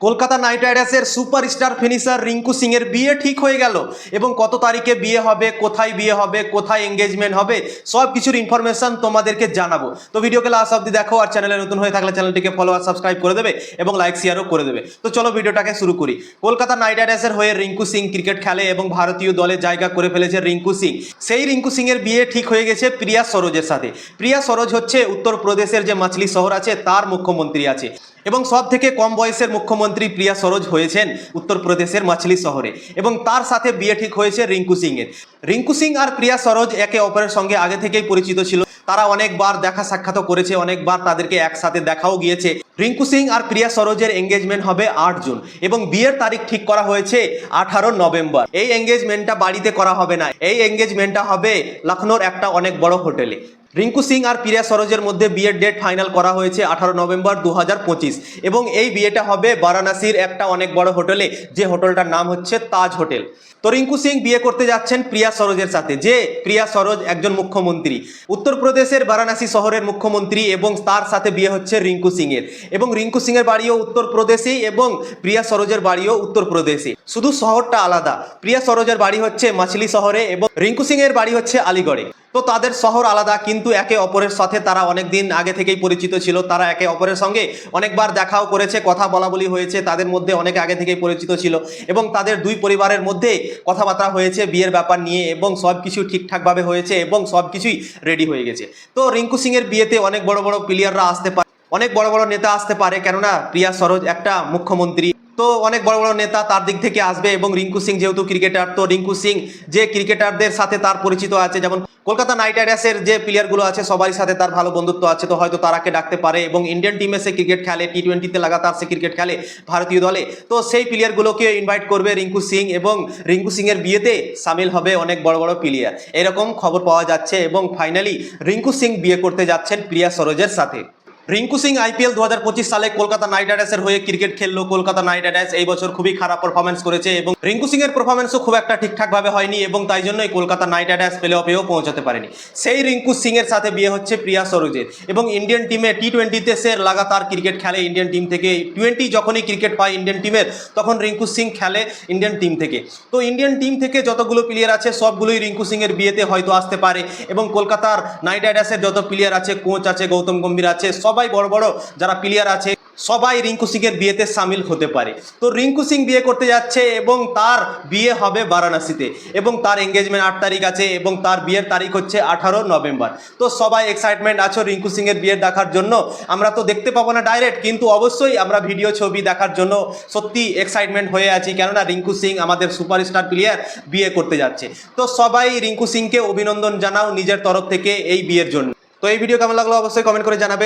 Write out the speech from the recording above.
Kolkata night রাইডার্সের superstar finisher Rinku Singh এর বিয়ে ঠিক হয়ে গেল এবং কত তারিখে বিয়ে হবে, কোথায় বিয়ে হবে, কোথায় এঙ্গেজমেন্ট হবে, সব কিছুর ইনফরমেশন তোমাদেরকে জানাব। তো ভিডিওকে লাস্ট অব্দি দেখো আর চ্যানেলে নতুন হয়ে থাকলে চ্যানেলটিকে ফলো আর সাবস্ক্রাইব করে দেবে এবং লাইক শেয়ারও করে দেবে। তো চলো ভিডিওটাকে শুরু করি। কলকাতা নাইট রাইডার্সের হয়ে রিঙ্কু সিং ক্রিকেট খেলে এবং ভারতীয় দলে জায়গা করে ফেলেছে রিঙ্কু সিং। সেই রিঙ্কু সিং এর বিয়ে ঠিক হয়ে গেছে প্রিয়া সরোজের সাথে। প্রিয়া সরোজ হচ্ছে উত্তরপ্রদেশের যে মাছলি শহর আছে, তার মুখ্যমন্ত্রী আছে। এবং সব থেকে কম বয়সের মুখ্যমন্ত্রী প্রিয়া সরোজ হয়েছেন উত্তরপ্রদেশের মাছলি শহরে এবং তার সাথে বিয়ে ঠিক হয়েছে রিঙ্কু সিং এর রিঙ্কু সিং আর প্রিয়া সরোজ একে অপরের সঙ্গে আগে থেকেই পরিচিত ছিল। তারা অনেকবার দেখা সাক্ষাৎ করেছে, অনেকবার তাদেরকে একসাথে দেখাও গিয়েছে। রিঙ্কু সিং আর প্রিয়া সরোজের এঙ্গেজমেন্ট হবে আট জুন এবং বিয়ের তারিখ ঠিক করা হয়েছে আঠারো নভেম্বর। এই এঙ্গেজমেন্টটা বাড়িতে করা হবে না। এই এঙ্গেজমেন্টটা হবে লখনৌর একটা অনেক বড় হোটেলে। রিঙ্কু সিং আর প্রিয়া সরোজের মধ্যে বিয়ের ডেট ফাইনাল করা হয়েছে আঠারো নভেম্বর দু হাজার পঁচিশ এবং এই বিয়েটা হবে বারাণসীর একটা অনেক বড় হোটেলে, যে হোটেলটার নাম হচ্ছে তাজ হোটেল। তো রিঙ্কু সিং বিয়ে করতে যাচ্ছেন প্রিয়া সরোজের সাথে, যে প্রিয়া সরোজ একজন মুখ্যমন্ত্রী। উত্তরপ্রদেশের বারাণসী শহরের মুখ্যমন্ত্রী এবং তার সাথে বিয়ে হচ্ছে রিঙ্কু সিং এর এবং রিঙ্কু সিং এর বাড়িও উত্তরপ্রদেশেই এবং প্রিয়া সরোজের বাড়িও উত্তরপ্রদেশে। শুধু শহরটা আলাদা। প্রিয়া সরোজের বাড়ি হচ্ছে মাছলি শহরে এবং রিঙ্কু সিং এর বাড়ি হচ্ছে আলিগড়ে। তো তাদের শহর আলাদা, কিন্তু একে অপরের সাথে তারা অনেক দিন আগে থেকেই পরিচিত ছিল। তারা একে অপরের সঙ্গে অনেকবার দেখাও করেছে, কথা বলা বলি হয়েছে, তাদের মধ্যে অনেক আগে থেকেই পরিচিত ছিল এবং তাদের দুই পরিবারের মধ্যে কথাবার্তা হয়েছে, বিয়ের ব্যাপার নিয়ে এবং সব কিছু ঠিকঠাকভাবে হয়েছে এবং সব কিছুই রেডি হয়ে গেছে। তো রিঙ্কু সিং এর বিয়েতে অনেক বড় বড় প্লেয়াররা আসতে পারে। অনেক বড় বড় নেতা আসতে পারে, কেননা প্রিয়া সরোজ একটা মুখ্যমন্ত্রী। তো অনেক বড় বড় নেতা তার দিক থেকে আসবে এবং রিঙ্কু সিং যেহেতু ক্রিকেটার, তো রিঙ্কু সিং যে ক্রিকেটারদের সাথে তার পরিচিত আছে, যেমন কলকাতা নাইট রাইডার্সের যে প্লেয়ারগুলো আছে, সবারই সাথে তার ভালো বন্ধুত্ব আছে, তো হয়তো তারাকে ডাকতে পারে এবং ইন্ডিয়ান টিমে সে ক্রিকেট খেলে টি টোয়েন্টিতে লাগাতার সে ক্রিকেট খেলে ভারতীয় দলে। তো সেই প্লেয়ারগুলোকে ইনভাইট করবে রিঙ্কু সিং এবং রিঙ্কু সিং এর বিয়েতে সামিল হবে অনেক বড় বড় প্লেয়ার এরকম খবর পাওয়া যাচ্ছে এবং ফাইনালি রিঙ্কু সিং বিয়ে করতে যাচ্ছেন প্রিয়া সরোজের সাথে। রিঙ্কু সিং আইপিএল দু হাজার পঁচিশ সালে কলকাতা নাইট রাইডার্সের হয়ে ক্রিকেট খেললো কলকাতা নাইট রাইডার্স। এই বছর খুবই খারাপ পারফরমেন্স করেছে এবং রিঙ্কু সিং এর পারফরমেন্সও খুব একটা ঠিকঠাক ভাবে হয়নি এবং তাই জন্যই কলকাতা নাইট রাইডার্স প্লে অফেও পৌঁছাতে পারেনি। সেই রিঙ্কু সিং এর সাথে বিয়ে হচ্ছে প্রিয়া সরোজের এবং ইন্ডিয়ান টিমে টি টোয়েন্টিতে সে লাগাতার ক্রিকেট খেলে ইন্ডিয়ান টিম থেকে। টোয়েন্টি যখনই ক্রিকেট পায় ইন্ডিয়ান টিমের তখন রিঙ্কু সিং খেলে ইন্ডিয়ান টিম থেকে। তো ইন্ডিয়ান টিম থেকে যতগুলো প্লেয়ার আছে, সবগুলোই রিঙ্কু সিং এর বিয়েতে হয়তো আসতে পারে এবং কলকাতার নাইট রাইডার্সের যত প্লেয়ার আছে, কোচ আছে, গৌতম গম্ভীর আছে সবাই বড় বড় যারা প্লেয়ার আছে, সবাই রিঙ্কু সিং এর বিয়েতে সামিল হতে পারে। তো রিঙ্কু সিং বিয়ে করতে যাচ্ছে এবং তার বিয়ে হবে বারাণসীতে এবং তার এঙ্গেজমেন্ট আট তারিখ আছে এবং তার বিয়ের তারিখ হচ্ছে আঠারো নভেম্বর। তো সবাই এক্সাইটমেন্ট আছো রিঙ্কু সিং এর বিয়ে দেখার জন্য। আমরা তো দেখতে পাবো না ডাইরেক্ট কিন্তু অবশ্যই আমরা ভিডিও ছবি দেখার জন্য সত্যি এক্সাইটমেন্ট হয়ে আছি। কেননা রিঙ্কু সিং আমাদের সুপারস্টার প্লেয়ার বিয়ে করতে যাচ্ছে। তো সবাই রিঙ্কু সিংকে অভিনন্দন জানাও নিজের তরফ থেকে এই বিয়ের জন্য। তো এই ভিডিও কেমন লাগল অবশ্যই কমেন্ট করে জানাবে।